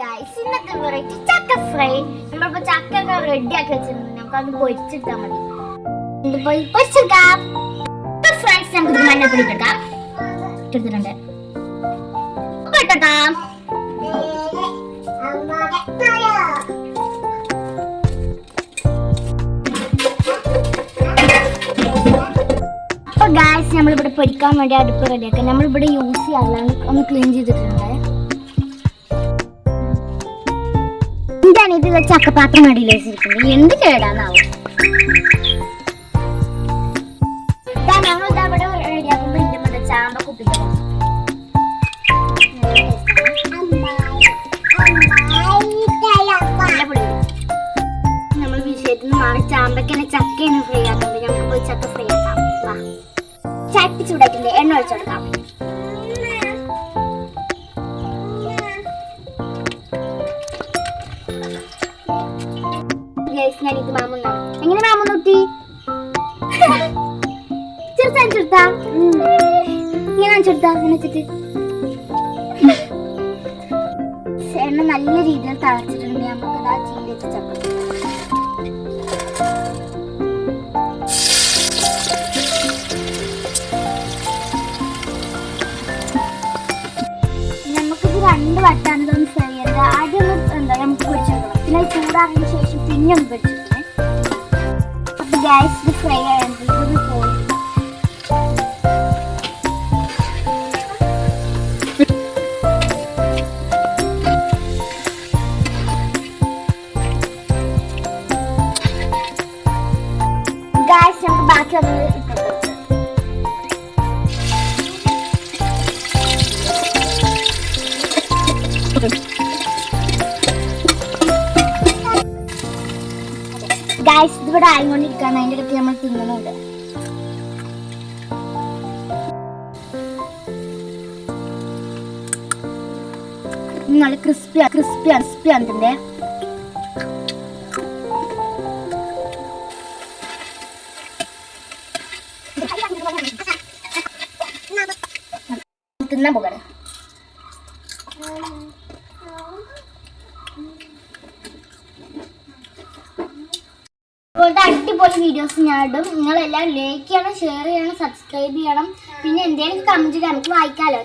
Guys ഇന്നത്തെ variety ചക്ക fry നമ്മളിപ്പോ ചക്ക ഒക്കെ റെഡി ആക്കി വെച്ചിട്ടുണ്ട്. നമുക്ക് അത് പൊരിച്ചെടുത്താൽ മതി. പോയി പൊരിച്ചെടുക്കാം. ഫ്രണ്ട്സ് നമുക്ക് മഞ്ഞപ്പൊടി ഇട്ടെടുക്കാം ഇട്ടെടുത്തിട്ടുണ്ട് ഉപ്പ് ഇട്ടെടുക്കാം അപ്പൊ ഗായ്സ് നമ്മളിവിടെ പൊരിക്കാൻ വേണ്ടി അടുപ്പ് റെഡിയാക്കാം നമ്മളിവിടെ യൂസ് ചെയ്യാറില്ല ഒന്ന് ക്ലീൻ ചെയ്തിട്ടുണ്ട്. എന്താണ് ഇത് ചക്കപ്പാത്രം അടിയിൽ വെച്ചിരിക്കുന്നത്? എന്ത് കേടാന്നാവും? ഞങ്ങൾ അവിടെ നമ്മൾ നിന്ന് ഗൈസ് ഞാൻ ഇത് മാമുന്നാണ് എങ്ങനെ മാമുന്നുട്ടി ചെറുത്താ ചെറുത്താ ഇങ്ങനെ ചെറുത്താ ഇങ്ങനെ വെച്ചിട്ട്. എണ്ണ നല്ല രീതിയിൽ തളച്ചിട്ടുണ്ട്. നമുക്ക് ആ ചീര നമുക്കിത് രണ്ട് വട്ടാണ് ഇതൊന്ന് ഫ്രൈ ആദ്യം എന്താ നമുക്ക് പൊരിച്ചെടുക്കണം പിന്നെ ചൂടാറിന് ശേഷം ഒന്ന് പൊരിച്ചെടുക്കണേ അപ്പൊ ഗ്യാസ് ഇത് ഫ്രൈ ആയത് ഇതൊന്ന് പോയി. ഗായ്സ് നമുക്ക് ബാക്കി ഒന്ന് ഗായ്സ് ഇതിവിടെ ആയിക്കൊണ്ടിരിക്കുകയാണ്. അതിന്റെ ഇടയ്ക്ക് നമ്മൾ തിന്നുന്നുണ്ട് നല്ല ക്രിസ്പി ക്രിസ്പി ക്രിസ്പി അതിന്റെ തിന്നാൻ പോകണം. ഇപ്പോഴത്തെ അടിപൊളി വീഡിയോസ് ഞാൻ ഇടും. നിങ്ങളെല്ലാം ലൈക്ക് ചെയ്യണം ഷെയർ ചെയ്യണം സബ്സ്ക്രൈബ് ചെയ്യണം. പിന്നെ എന്തെങ്കിലും കമന്റ് നമുക്ക് വായിക്കാമല്ലോ